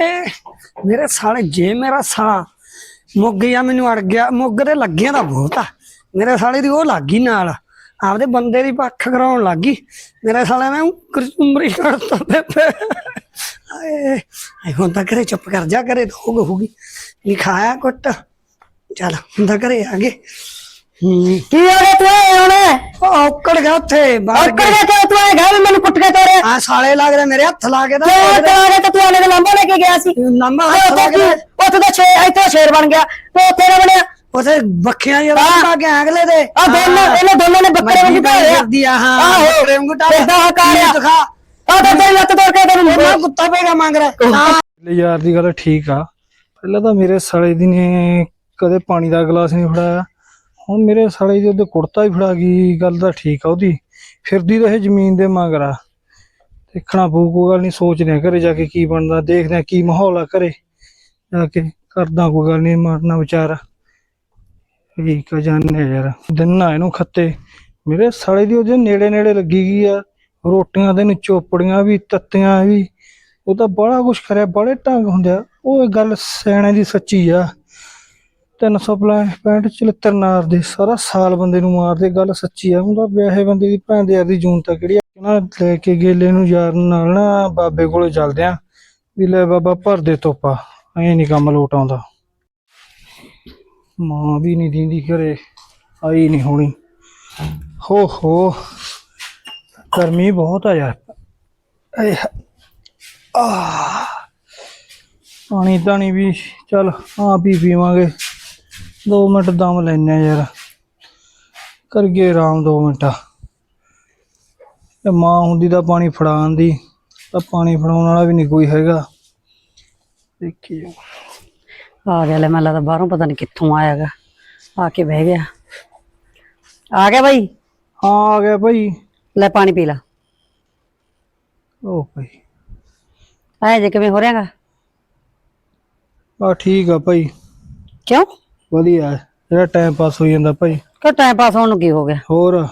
ਹਾਏ ਮੇਰੇ ਸਾਲੇ, ਜੇ ਮੇਰਾ ਸਾਲਾ ਮੁੱਗ ਗਿਆ ਮੈਨੂੰ ਅੜ ਗਿਆ, ਮੁੱਗ ਤੇ ਲੱਗਿਆ ਤਾਂ ਬਹੁਤ ਆ। ਮੇਰੇ ਸਾਲੇ ਦੀ ਉਹ ਲੱਗੀ ਨਾਲ। ਆਪਦੇ ਬੰਦੇ ਦੀ ਪੱਖ ਕਰਾਉਣ ਲੱਗੀ ਮੇਰੇ ਸਾਲੇ ਨੇ ਕੁਰਚੁੰਬਰੀ ਕਰਤਾ ਬੇਬੇ ਹਾਏ ਹੁਣ ਤਾਂ ਘਰੇ ਚੁੱਪ ਕਰ ਜਾ ਕਰੇ ਤਾਂ ਹੋ ਹੋਊਗੀ ਕੁੱਟ। ਚੱਲ, ਹੁਣ ਤਾਂ ਘਰੇ ਆ ਗਏ। ਕੀ ਹੋ ਗਿਆ ਤੂੰ ਹੁਣ? ਉਹ ਔਕੜ ਗਿਆ ਉੱਥੇ ਬਾਹਰ ਔਕੜ ਗਿਆ। ਤੇ ਤੂੰ ਆਏਗਾ ਵੀ ਮੈਨੂੰ ਕੁੱਟ ਕੇ ਤੋਰੇ ਆ ਸਾਲੇ ਲੱਗਦੇ ਮੇਰੇ ਹੱਥ ਲਾ ਕੇ ਤਾਂ ਤੇ ਤੋਰੇ ਤੇ ਤੂੰ ਆਲੇ ਦੇ ਲੰਬਾ ਲੈ ਕੇ ਗਿਆ ਸੀ। ਨੰਮਾ ਤੇ ਹੱਥ ਲਾ ਉੱਥੇ ਕੇ? ਕੀ ਉੱਥੇ ਤਾਂ ਸ਼ੇਰ ਇੱਥੇ ਸ਼ੇਰ ਬਣ ਗਿਆ। ਤੇ ਉੱਥੇ ਨਾ ਬਣਿਆ। ਉਥੇ ਬੱਖੀਆਂ ਜਿਹੜਾ। ਪਾ ਕੇ ਅਗਲੇ ਦੇ। ਆ ਦੋਨੋਂ ਇਹਨਾਂ ਦੋਨੋਂ ਨੇ ਬੱਕਰੇ ਵਾਂਗੂ ਢਾਲਿਆ। ਆ ਹਾਂ। ਆਹੋ। ਬੱਕਰੇ ਵਾਂਗੂ ਢਾਲਿਆ। ਏਦਾਂ ਹਕਾਰਿਆ। ਦਿਖਾ। ਆ ਤਾਂ ਤੇਰੀ ਲੱਤ ਤੋੜ ਕੇ ਤੈਨੂੰ ਉਹਨਾਂ ਕੁੱਤਾ ਪਏਗਾ ਮੰਗ ਰਿਹਾ। ਯਾਰ ਦੀ ਗੱਲ ਠੀਕ ਆ। ਪਹਿਲਾਂ ਤਾਂ ਮੇਰੇ ਸਾਲੇ ਦੀ ਨੇ ਕਦੇ ਪਾਣੀ ਦਾ ਗਲਾਸ ਨਹੀਂ ਫੜਾਇਆ। ਹੁਣ ਮੇਰੇ ਸਾਲੇ ਦੀ ਉਹਦੇ ਕੁੜਤਾ ਹੀ ਫੜਾ ਗਈ, ਗੱਲ ਤਾਂ ਠੀਕ ਆ ਉਹਦੀ। ਫਿਰਦੀ ਤਾਂ ਇਹ ਜ਼ਮੀਨ ਦੇ ਮੰਗਰਾ ਦੇਖਣਾ ਪਊ, ਕੋਈ ਗੱਲ ਨਹੀਂ ਸੋਚਦੇ ਆ ਘਰੇ ਜਾ ਕੇ ਕੀ ਬਣਦਾ, ਦੇਖਦੇ ਆ ਕੀ ਮਾਹੌਲ ਆ ਘਰੇ। ਜਾ ਕੇ ਕਰਦਾ ਕੋਈ ਗੱਲ ਨਹੀਂ ਮਾਰਨਾ ਵਿਚਾਰਾ। ਇਹ ਕਾ ਜਾਣੇ ਯਾਰ। ਦਿਨ ਨਾ ਇਹਨੂੰ ਖੱਤੇ। ਮੇਰੇ ਸਾਲੇ ਦੀ ਉਹਦੇ ਨੇੜੇ ਨੇੜੇ ਲੱਗੀ ਗਈ ਆ। ਰੋਟੀਆਂ ਦੇ ਨੂੰ ਚੋਪੜੀਆਂ ਵੀ, ਤੱਤੀਆਂ ਵੀ। ਉਹ ਤਾਂ ਬੜਾ ਕੁਛ ਕਰਿਆ ਬੜੇ ਢੰਗ ਹੁੰਦੇ ਆ। ਉਹ ਇਹ ਗੱਲ ਸਿਆਣੇ ਦੀ ਸੱਚੀ ਆ। 365 74 ਨਾਰ ਦੇ ਸਾਰਾ ਸਾਲ ਬੰਦੇ ਨੂੰ ਮਾਰਦੇ, ਗੱਲ ਸੱਚੀ ਆ। ਹੁੰਦਾ ਵਿਆਹੇ ਬੰਦੇ ਦੀ ਭੈਣ ਦੇ ਯਾਰ ਦੀ ਜੂਨ ਤੱਕ ਕਿਹੜੀ ਨਾ ਲੈ ਕੇ ਗੇਲੇ ਨੂੰ ਯਾਰ ਨਾਲ ਨਾ ਬਾਬੇ ਕੋਲੇ ਚੱਲਦੇ ਆ, ਵੀ ਲੈ ਬਾਬਾ ਭਰ ਦੇ ਤੋਪਾ, ਐ ਨਹੀਂ ਕੰਮ ਲੋਟ ਆਉਂਦਾ। ਮਾਂ ਵੀ ਨਹੀਂ ਦਿੰਦੀ ਘਰੇ, ਆਈ ਨਹੀਂ ਹੋਣੀ। ਹੋ ਹੋ, ਗਰਮੀ ਬਹੁਤ ਆ ਯਾਰ। ਏ ਆਹ ਪਾਣੀ ਤਾਣੀ ਵੀ ਚੱਲ ਆ ਪੀ ਪੀਵਾਂਗੇ। 2 ਮਿੰਟ ਦਮ ਲੈਨੇ ਯਾਰ। ਕਰਗੇ ਆਰਾਮ 2 ਮਿੰਟ। ਤੇ ਮਾਂ ਹੁੰਦੀ ਤਾਂ ਪਾਣੀ ਫੜਾਉਣ ਦੀ ਤਾਂ ਪਾਣੀ ਫੜਾਉਣ ਵਾਲਾ ਵੀ ਨਹੀਂ ਕੋਈ ਹੈਗਾ। ਦੇਖੀ ਜਾਓ। ਆ ਗਿਆ ਲੈ ਮੈਨੂੰ ਲੱਗਦਾ ਬਾਹਰੋਂ ਪਤਾ ਨਹੀਂ ਕਿੱਥੋਂ ਆਇਆਗਾ ਆ ਕੇ ਬਹਿ ਗਿਆ। ਆ ਗਿਆ ਹਾਂ ਆ ਗਿਆ ਭਾਈ ਲੈ ਪਾਣੀ ਪੀ ਲੈ। ਓ ਭਾਈ ਐ ਜੇ ਕਿਵੇਂ ਹੋ ਰਿਹਾਗਾ? ਆ ਠੀਕ ਆ ਭਾਈ ਕਿਉਂ? ਵਧੀਆ। ਜਿਹੜਾ ਟਾਈਮ ਪਾਸ ਹੋ ਜਾਂਦਾ ਭਾਈ। ਕਿ ਟਾਈਮ ਪਾਸ ਹੋਣ ਨੂੰ ਕੀ ਹੋ ਗਿਆ? ਹੋਰ।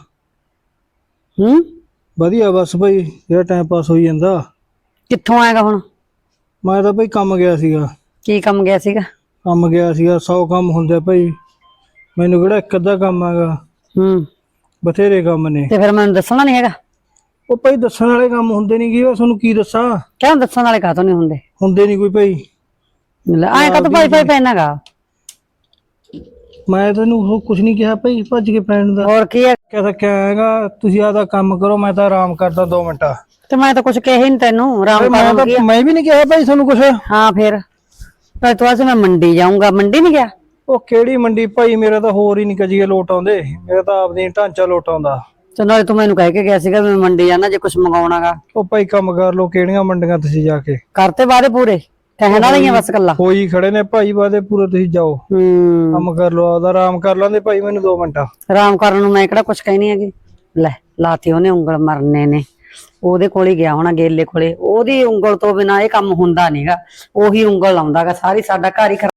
ਹੂੰ? ਵਧੀਆ ਬਸ ਭਾਈ ਜਿਹੜਾ ਟਾਈਮ ਪਾਸ ਹੋਈ ਜਾਂਦਾ। ਕਿੱਥੋਂ ਆਏਗਾ ਹੁਣ? ਮੈਂ ਤਾਂ ਭਾਈ ਕੰਮ ਗਿਆ ਸੀਗਾ। ਕੀ ਕੰਮ ਗਿਆ ਸੀਗਾ? ਕੰਮ ਗਿਆ ਸੀਗਾ 100 ਕੰਮ ਹੁੰਦੇ ਭਾਈ। ਮੈਨੂੰ ਕਿਹੜਾ ਇੱਕ ਅੱਧਾ ਕੰਮ ਹੈਗਾ। ਹੂੰ। ਬਥੇਰੇ ਕੰਮ ਨੇ। ਤੇ ਫਿਰ ਮੈਨੂੰ ਦੱਸਣਾ ਨਹੀਂ ਹੈਗਾ? ਉਹ ਭਾਈ ਦੱਸਣ ਵਾਲੇ ਕੰਮ ਹੁੰਦੇ ਨਹੀਂ ਕੀ ਉਹ ਤੁਹਾਨੂੰ ਕੀ ਦੱਸਾਂ? ਕਿਉਂ ਦੱਸਣ ਵਾਲੇ ਕਾਹਤੋਂ ਨਹੀਂ ਹੁੰਦੇ? ਹੁੰਦੇ ਨਹੀਂ ਕੋਈ ਭਾਈ। ਲੈ ਐਂ ਕਾਹਤੋਂ ਭਾਈ ਭਾਈ ਪੈਣਾਗਾ ਮੈਂ ਤੈਨੂੰ ਉਹ ਕੁਝ ਨਹੀਂ ਕਿਹਾ ਭਾਈ ਭੱਜ ਕੇ ਪੈਣ ਦਾ। ਹੋਰ ਕੀ ਹੈ? ਕਹਿੰਦਾ ਕਹਾਂਗਾ ਤੁਸੀਂ ਆਦਾ ਕੰਮ ਕਰੋ ਮੈਂ ਤਾਂ ਆਰਾਮ ਕਰਦਾ 2 ਮਿੰਟ। ਤੇ ਮੈਂ ਤਾਂ ਕੁਝ ਕਿਹਾ ਹੀ ਨਹੀਂ ਤੈਨੂੰ ਆਰਾਮ ਮੈਂ ਤਾਂ? ਮੈਂ ਵੀ ਨਹੀਂ ਕਿਹਾ ਭਾਈ ਤੁਹਾਨੂੰ ਕੁਝ ਹਾਂ ਫਿਰ। ਪਰ ਤੂੰ ਅੱਜ ਮੈਂ ਮੰਡੀ ਜਾਊਂਗਾ ਮੰਡੀ ਨਹੀਂ ਗਿਆ? ਉਹ ਕਿਹੜੀ ਮੰਡੀ? ਭਾਈ ਮੇਰਾ ਤਾਂ ਹੋਰ ਹੀ ਨਹੀਂ ਕਜੀਏ ਲੋਟ ਆਉਂਦੇ। ਮੇਰਾ ਤਾਂ ਆਪਦੀ ਢਾਂਚਾ ਲੋਟ ਆਉਂਦਾ। ਤੇ ਨਾਲੇ ਤੂੰ ਮੈਨੂੰ ਕਹਿ ਕੇ ਗਿਆ ਸੀਗਾ ਵੀ ਮੈਂ ਮੰਡੀ ਜਾਣਾ ਜੇ ਕੁਝ ਮੰਗਾਉਣਾਗਾ ਉਹ ਭਾਈ ਕੰਮ ਕਰ ਲੋ ਕਿਹੜੀਆਂ ਮੰਡੀਆਂ ਤੁਸੀਂ ਜਾ ਕੇ। ਕਰਤੇ ਵਾਦੇ ਪੂਰੇ? ਕਹਿਣ ਵਾਲੀਆਂ ਬਸ ਕੱਲਾ ਕੋਈ ਖੜੇ ਨੇ ਭਾਈ ਵਾਦੇ ਪੂਰੇ ਤੁਸੀਂ ਜਾਓ। ਹੂੰ। ਕੰਮ ਕਰ ਲੋ ਆਦਾ ਆਰਾਮ ਕਰ ਲਾਂਦੇ ਭਾਈ ਮੈਨੂੰ 2 ਮਿੰਟ। ਆਰਾਮ ਕਰਨ ਨੂੰ ਮੈਂ ਕਿਹੜਾ ਕੁਝ ਕਹਿਣੀ ਹੈਗੀ? ਲੈ ਲਾਤੀ ਉਹਨੇ ਉਂਗਲ ਮਰਨੇ ਨੇ। ਉਹਦੇ ਕੋਲ ਹੀ ਗਿਆ ਹੋਣਾ ਗੇਲੇ ਕੋਲੇ। ਉਹਦੀ ਉਂਗਲ ਤੋਂ ਬਿਨਾ ਇਹ ਕੰਮ ਹੁੰਦਾ ਨਹੀਂਗਾ ਉਹੀ ਉਂਗਲ ਲਾਉਂਦਾਗਾ ਸਾਰੀ ਸਾਡਾ ਘਰ ਹੀ ਖਰਾਬ।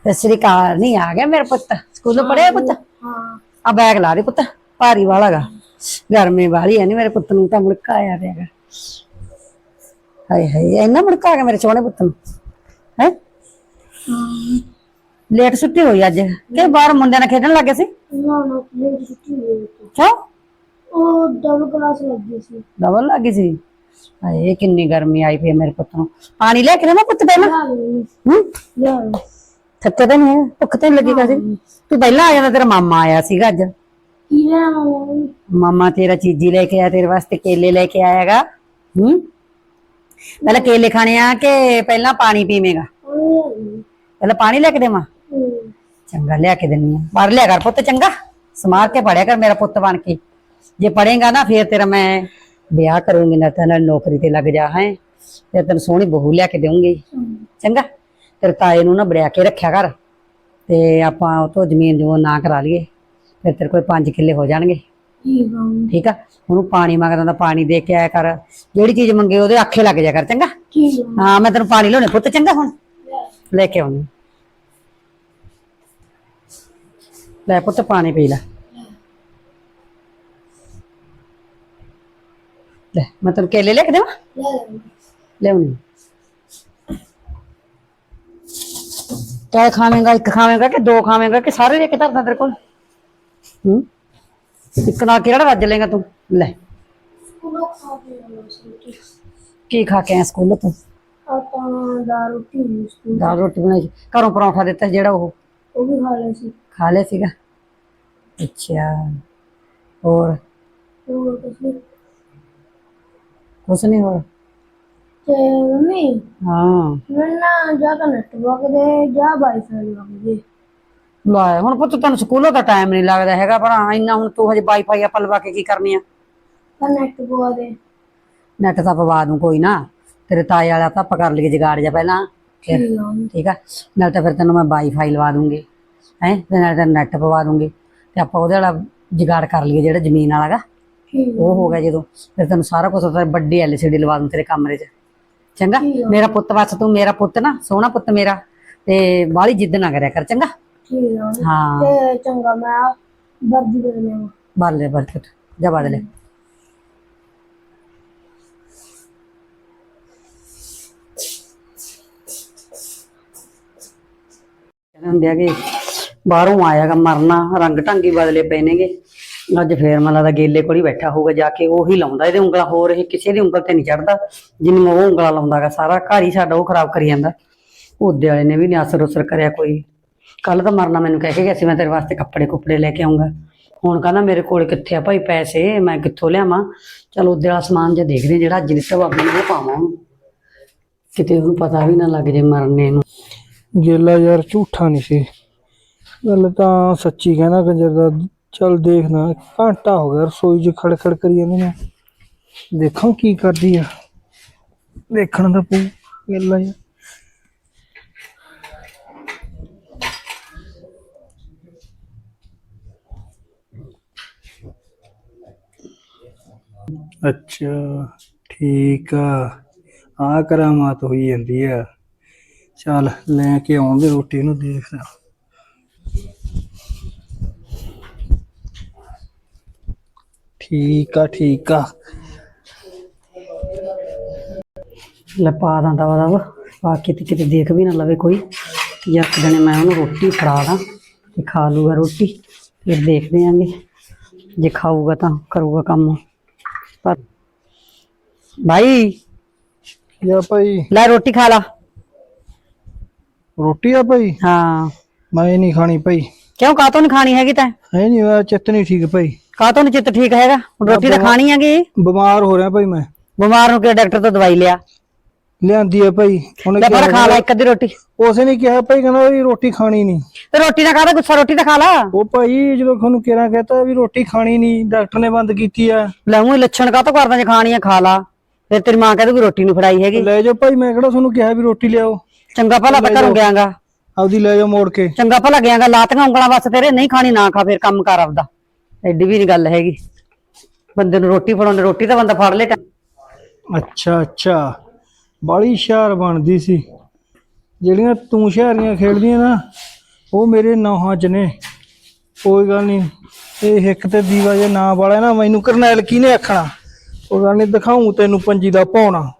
ਸਤਿ ਸ੍ਰੀ ਅਕਾਲ। ਨਹੀਂ ਆ ਗਿਆ ਮੇਰਾ ਪੁੱਤ। ਸਕੂਲੋਂ ਪੜਿਆ ਪੁੱਤ? ਹਾਂ। ਆ ਬੈਗ ਲਾ ਦੇ ਪੁੱਤ। ਭਾਰੀ ਵਾਲਾਗਾ ਗਰਮੀ ਵਾਲੀ ਹੈ ਨਹੀਂ ਮੇਰੇ ਪੁੱਤ ਨੂੰ ਤਾਂ ਮੁੜਕਾ ਆਇਆ ਪਿਆਗਾ ਹਾਏ ਹਾਏ ਇੰਨਾ ਮੁੜਕਾ ਆ ਗਿਆ ਮੇਰੇ ਸੋਹਣੇ ਪੁੱਤ ਨੂੰ ਹੈ? ਲੇਟ ਛੁੱਟੀ ਹੋਈ ਅੱਜ ਕਿ ਬਾਹਰ ਮੁੰਡਿਆਂ ਨਾਲ ਖੇਡਣ ਲੱਗੇ ਸੀ? ਨਾ ਨਾ ਮੇਰੀ ਛੁੱਟੀ ਹੋਈ। ਕਿਉਂ? ਉਹ ਡਬਲ ਕਲਾਸ ਲੱਗੀ ਸੀ। ਡਬਲ ਲੱਗੀ ਸੀ? ਹਾਏ ਕਿੰਨੀ ਗਰਮੀ ਆਈ ਹੈ ਮੇਰੇ ਪੁੱਤ ਨੂੰ। ਪਾਣੀ ਲੈ ਕੇ ਦੇਵਾਂ ਪੁੱਤ ਪਹਿਲਾਂ। ਹੂੰ? ਥੱਕੇ ਤਾਂ ਨਹੀਂ ਭੁੱਖ ਤਾਂ ਨੀ ਲੱਗੀ ਕਾਦੀ? ਤੂੰ ਪਹਿਲਾਂ ਆ ਜਾਂਦਾ ਤੇਰਾ ਮਾਮਾ ਆਇਆ ਸੀਗਾ ਅੱਜ। ਕੀ ਲਿਆ ਮੰਮੀ ਮਾਮਾ ਤੇਰਾ ਚੀਜ਼ੀ ਲੈ ਕੇ ਆਇਆ ਤੇਰੇ ਵਾਸਤੇ ਕੇਲੇ ਲੈ ਕੇ ਆਏਗਾ ਹੂੰ ਪਹਿਲਾਂ ਕੇਲੇ ਖਾਣੇ ਆ ਕਿ ਪਹਿਲਾਂ ਪਾਣੀ ਪੀਵੇਂਗਾ ਪਹਿਲਾਂ ਪਾਣੀ ਲੈ ਕੇ ਦੇਵਾਂ ਚੰਗਾ ਲਿਆ ਕੇ ਦਿੰਨੀ ਆ ਪੜ ਲਿਆ ਕਰ ਪੁੱਤ ਚੰਗਾ ਸਮਾਰ ਕੇ ਪੜਿਆ ਕਰ ਮੇਰਾ ਪੁੱਤ ਬਣ ਕੇ ਜੇ ਪੜੇਗਾ ਨਾ ਫੇਰ ਤੇਰਾ ਮੈਂ ਵਿਆਹ ਕਰੂੰਗੀ ਨਾ ਤਾਂ ਨਾਲ ਨੌਕਰੀ ਤੇ ਲੱਗ ਜਾ ਹੈ ਤੇ ਤੈਨੂੰ ਸੋਹਣੀ ਬਹੂ ਲਿਆ ਕੇ ਦੇਵਾਂਗੀ ਚੰਗਾ ਤੇਰੇ ਤਾਏ ਨੂੰ ਨਾ ਬੜਿਆ ਕੇ ਰੱਖਿਆ ਕਰ ਤੇ ਆਪਾਂ ਉਹ ਤੋਂ ਜ਼ਮੀਨ ਜੋ ਨਾ ਕਰਾ ਲਈਏ ਫਿਰ ਤੇਰੇ ਕੋਲ 5 ਕਿੱਲੇ ਹੋ ਜਾਣਗੇ। ਠੀਕ ਆ ਮੰਮੀ, ਠੀਕ ਆ? ਉਹਨੂੰ ਪਾਣੀ ਮੰਗਦਾ ਤਾਂ ਪਾਣੀ ਦੇ ਕੇ ਆਇਆ ਕਰ। ਜਿਹੜੀ ਚੀਜ਼ ਮੰਗੇ ਉਹਦੇ ਆਖੇ ਲੱਗ ਜਾ ਕਰ ਚੰਗਾ? ਠੀਕ ਆ ਹਾਂ ਮੈਂ ਤੈਨੂੰ ਪਾਣੀ ਲਿਆਉਣੇ ਪੁੱਤ ਚੰਗਾ ਹੁਣ? ਲੈ। ਕੇ ਆਉਣੀ ਲੈ ਪੁੱਤ ਪਾਣੀ ਪੀ ਲੈ। ਲੈ ਮੈਂ ਤੈਨੂੰ ਕੇਲੇ ਲੈ ਕੇ ਦੇਵਾਂ? ਲੈ। ਲਿਆਉਣੀ। ਕਿਆ ਖਾਵੇਂਗਾ ਇੱਕ ਖਾਵੇਂਗਾ ਕਿ ਦੋ ਖਾਵੇਂਗਾ ਕਿ ਸਾਰੇ ਲੈ ਕੇ ਧਰਦਾ ਤੇਰੇ ਕੋਲ? ਹੂੰ? ਇੱਕ ਨਾਲ ਕਿਹੜਾ ਰੱਜ ਲੇਗਾ ਤੂੰ? ਲੈ। ਸਕੂਲੋਂ ਖਾ ਕੇ ਆਉਣਾ ਸੀ ਰੋਟੀ ਕੀ ਖਾ ਕੇ ਆਇਆ ਸਕੂਲ ਤੋਂ? ਆਪਾਂ ਦਾ ਰੋਟੀ ਸਕੂਲ ਦਾਲ ਰੋਟੀ ਬਣਾਈ ਸੀ। ਘਰੋਂ ਪਰੌਂਠਾ ਦਿੱਤਾ ਸੀ ਜਿਹੜਾ ਉਹ? ਉਹ ਵੀ ਖਾ ਲਿਆ ਸੀ। ਖਾ ਲਿਆ ਸੀਗਾ? ਅੱਛਾ। ਹੋਰ? ਕੁਛ ਨੀ। ਕੁਛ ਨਹੀਂ ਹੋਰ? ਤੇ ਮੰਮੀ ਹਾਂ। ਮੈਨੂੰ ਨਾ ਜਾਂ ਤਾਂ ਨੈਟਵਰਕ ਦੇ ਜਾਂ ਵਾਈਫਾਈ ਲੱਗ ਜੇ ਲੈ ਹੁਣ ਪੁੱਤ ਤੈਨੂੰ ਸਕੂਲੋਂ ਤਾਂ ਟਾਈਮ ਨਹੀਂ ਲੱਗਦਾ ਹੈਗਾ ਪਰ ਹਾਂ, ਇੰਨਾ ਹੁਣ ਤੂੰ ਹਜੇ ਵਾਈਫਾਈ ਆਪਾਂ ਲਵਾ ਕੇ ਕੀ ਕਰਨੀ ਆ? ਤਾਂ ਨੈਟ ਪਵਾ ਦੇ। ਨੈਟ ਤਾਂ ਪਵਾ ਦੂੰ ਕੋਈ ਨਾ। ਤੇਰੇ ਤਾਏ ਵਾਲਾ ਤਾਂ ਆਪਾਂ ਕਰ ਲਈਏ ਜਗਾੜ ਜਾ ਪਹਿਲਾਂ। ਫਿਰ ਠੀਕ ਆ। ਮੰਮੀ। ਠੀਕ ਆ। ਨਾਲ ਤਾਂ ਫਿਰ ਤੈਨੂੰ ਮੈਂ ਵਾਈਫਾਈ ਲਵਾ ਦੂੰਗੀ। ਹੈ ਤੇ ਨਾਲ ਤਾਂ ਨੈਟ ਪਵਾ ਦੂੰਗੀ। ਤੇ ਆਪਾਂ ਉਹਦੇ ਵਾਲਾ ਜਗਾੜ ਕਰ ਲਈਏ ਜਿਹੜਾ ਜ਼ਮੀਨ ਵਾਲਾ ਗਾ। ਠੀਕ ਆ। ਉਹ ਹੋ ਗਿਆ ਜਦੋਂ। ਫਿਰ ਤੈਨੂੰ ਸਾਰਾ ਕੁਝ ਤਾਂ ਵੱਡੀ ਐਲਸੀਡੀ ਲਵਾ ਦੂੰ ਤੇਰੇ ਕਮਰੇ 'ਚ। ਚੰਗਾ? ਮੇਰਾ ਪੁੱਤ ਬਸ ਤੂੰ ਮੇਰਾ ਪੁੱਤ ਨਾ ਸੋਹਣਾ ਪੁੱਤ ਮੇਰਾ। ਤੇ ਬਾਹਲੀ ਜਿੱਦ ਨਾ ਕਰਿਆ ਕਰ ਚੰਗਾ? ਠੀਕ ਆ। ਮੰਮੀ। ਹਾਂ। ਤੇ ਚੰਗਾ ਮੈਂ ਵਰਦੀ ਬਦਲ ਲਿਆਵਾਂ ਬਾਲੇ ਬਰਕਤ ਜਾ ਬਦਲੇ ਕਹਿੰਦੇ ਹੁੰਦੇ ਆ ਕਿ ਬਾਹਰੋਂ ਆਇਆਗਾ ਮਰਨਾ ਰੰਗ ਢੰਗੀ ਬਦਲੇ ਪਏ ਨੇਗੇ। ਅੱਜ ਫੇਰ ਮੈਨੂੰ ਲੱਗਦਾ ਗੇਲੇ ਕੋਲ ਹੀ ਬੈਠਾ ਹੋਊਗਾ ਜਾ ਕੇ ਉਹੀ ਲਾਉਂਦਾ ਇਹਦੇ ਉਂਗਲਾਂ ਹੋਰ ਇਹ ਕਿਸੇ ਦੀ ਉਂਗਲ ਤੇ ਨਹੀਂ ਚੜਦਾ। ਜਿੰਨੀ ਉਹ ਉਂਗਲਾਂ ਲਾਉਂਦਾਗਾ ਸਾਰਾ ਘਰ ਹੀ ਸਾਡਾ ਉਹ ਖਰਾਬ ਕਰੀ ਜਾਂਦਾ। ਉਹਦੇ ਵਾਲੇ ਨੇ ਵੀ ਨੀ ਅਸਰ ਉਸਰ ਕਰਿਆ ਕੋਈ। ਕੱਲ ਤਾਂ ਮਰਨਾ ਮੈਨੂੰ ਕਹਿ ਕੇ ਗਿਆ ਸੀ, ਮੈਂ ਤੇਰੇ ਵਾਸਤੇ ਕੱਪੜੇ ਕੁਪੜੇ ਲੈ ਕੇ ਆਉਂਗਾ ਹੁਣ ਕਹਿੰਦਾ ਮੇਰੇ ਕੋਲ ਕਿੱਥੇ ਆ ਭਾਈ ਪੈਸੇ, ਮੈਂ ਕਿੱਥੋਂ ਲਿਆਵਾਂ? ਚਲ ਉਹਦੇ ਵਾਲਾ ਸਮਾਨ ਜੇ ਦੇਖਦੇ ਜਿਹੜਾ ਅੱਜ ਦਿੱਤਾ ਬਾਬੇ ਨੇ, ਉਹ ਪਾਵਾਂ। ਕਿਤੇ ਉਹਨੂੰ ਪਤਾ ਵੀ ਨਾ ਲੱਗ ਜੇ ਮਰਨੇ ਨੂੰ। ਗੇਲਾ ਯਾਰ, ਝੂਠਾ ਨਹੀਂ ਸੀ। ਗੱਲ ਤਾਂ ਸੱਚੀ ਕਹਿੰਦਾ ਕੰਜਰ ਦਾ। ਚੱਲ ਦੇਖਣਾ ਘੰਟਾ ਹੋ ਗਿਆ ਰਸੋਈ 'ਚ ਖੜ ਖੜ ਕਰੀ ਜਾਂਦੀ ਨੇ। ਦੇਖਾਂ ਕੀ ਕਰਦੀ ਆ। ਦੇਖਣ ਦਾ ਪਊ ਗੇਲਾ ਯਾਰ ਅੱਛਾ, ਠੀਕ ਆ। ਆ ਕਰਾਮਾਤ ਹੋਈ ਜਾਂਦੀ ਆ। ਚੱਲ, ਲੈ ਕੇ ਆਉਂਦੇ ਰੋਟੀ ਨੂੰ ਦੇਖਦਾ ਠੀਕ ਆ ਠੀਕ ਆ। ਲੈ ਪਾ ਦਾਂ ਦਵਾ ਦਵਾ। ਪਾ ਕੇ ਤੇ ਕਿਤੇ ਦੇਖ ਵੀ ਨਾ ਲਵੇ ਕੋਈ। ਜਾਂ ਜਣੇ ਮੈਂ ਉਹਨੂੰ ਰੋਟੀ ਫੜਾ ਦਾਂ ਤੇ ਖਾ ਲੂਗਾ ਰੋਟੀ। ਫਿਰ ਦੇਖਦੇ ਆਂਗੇ। ਜੇ ਖਾਊਗਾ ਤਾਂ ਕਰੂਗਾ ਕੰਮ। ਪਰ ਭਾਈ ਯਾ ਭਾਈ? ਲੈ ਰੋਟੀ ਖਾ ਲਾ। ਰੋਟੀ ਆ ਭਾਈ? ਹਾਂ। ਮੈਂ ਨਹੀਂ ਖਾਣੀ ਭਾਈ। ਕਿਉਂ ਕਾਤੋਂ ਨਹੀਂ ਖਾਣੀ ਹੈਗੀ ਤੈਂ? ਹੈ ਨਹੀਂ ਹੋਇਆ ਚਿੱਤ ਨਹੀਂ ਠੀਕ ਭਾਈ। ਕਾਤੋਂ ਨਹੀਂ ਚਿੱਤ ਠੀਕ ਹੈਗਾ? ਹੁਣ ਰੋਟੀ ਤਾਂ ਖਾਣੀ ਹੈਗੀ? ਬਿਮਾਰ ਹੋ ਰਿਹਾ ਭਾਈ ਮੈਂ। ਬਿਮਾਰ ਨੂੰ ਕਿ ਡਾਕਟਰ ਤੋਂ ਦਵਾਈ ਲਿਆ। ਲਿਆਂਦੀ ਆ ਭਾਈ। ਉਹਨੇ ਲੈ ਪਰ ਕਿਹਾ ਖਾ ਲੈ ਇੱਕ ਅੱਧੀ ਰੋਟੀ। ਉਸੇ ਨੇ ਕਿਹਾ ਭਾਈ ਕਹਿੰਦਾ ਵੀ ਰੋਟੀ ਖਾਣੀ ਨਹੀਂ। ਤੇ ਰੋਟੀ ਨਾ ਖਾ ਲੈ ਗੁੱਸਾ ਰੋਟੀ ਤਾਂ ਖਾ ਲਾ। ਉਹ ਭਾਈ ਜਦੋਂ ਤੁਹਾਨੂੰ ਕਿਹਾ ਕਹਤਾ ਵੀ ਰੋਟੀ ਖਾਣੀ ਨਹੀਂ ਡਾਕਟਰ ਨੇ ਬੰਦ ਕੀਤੀ ਆ। ਲੈ ਮੂੰਹ ਲੱਛਣ ਕਾਤੋਂ ਕਰਦਾ ਜੇ ਖਾਣੀ ਆ ਖਾ ਲਾ। ਫਿਰ ਤੇਰੀ ਮਾਂ ਕਹਿੰਦੀ ਵੀ ਰੋਟੀ ਨੂੰ ਫੜਾਈ ਹੈਗੀ। ਲੈ ਜਾਓ ਭਾਈ ਮੈਂ ਕਿਹੜਾ ਤੁਹਾਨੂੰ ਕਿਹਾ ਵੀ ਰੋਟੀ ਲਿਆਓ। ਚੰਗਾ ਭਲਾ ਤਾਂ ਘਰੋਂ ਗਿਆਗਾ ਆਪਦੀ ਲੈ ਜਾਓ ਮੋੜ ਕੇ। ਚੰਗਾ ਭਲਾ ਗਿਆਗਾ ਲਾਤੀਆਂ ਉਂਗਲਾਂ ਬਸ ਤੇਰੇ ਨਹੀਂ ਖਾਣੀ ਨਾ ਖਾ ਫਿਰ ਕੰਮ ਕਰ ਆਪਦਾ। ਐਡੀ ਵੀ ਨਹੀਂ ਗੱਲ ਹੈਗੀ। ਬੰਦੇ ਨੂੰ ਰੋਟੀ ਫੜਾਉਂਦੇ ਰੋਟੀ ਤਾਂ ਬੰਦਾ ਫੜ ਲੇ ਅੱਛਾ ਅੱਛਾ। ਬਾਲੀ ਹੁਸ਼ਿਆਰ ਬਣਦੀ ਸੀ। ਜਿਹੜੀਆਂ ਤੂੰ ਹੁਸ਼ਿਆਰੀਆਂ ਖੇਡਦੀਆਂ ਨਾ, ਉਹ ਮੇਰੇ ਨੌਹਾਂ 'ਚ ਨੇ। ਕੋਈ ਗੱਲ ਨਹੀਂ ਇਹ ਇੱਕ ਤੇ ਦੀਵਾ ਜੇ ਨਾਂ ਵਾਲਾ ਨਾ, ਮੈਨੂੰ ਕਰਨੈਲ ਕਿਹਨੇ ਆਖਣਾ? ਉਹ ਗੱਲ ਨਹੀਂ ਦਿਖਾਉਂ ਤੈਨੂੰ ਪੰਜੀ ਦਾ ਪਾਉਣਾ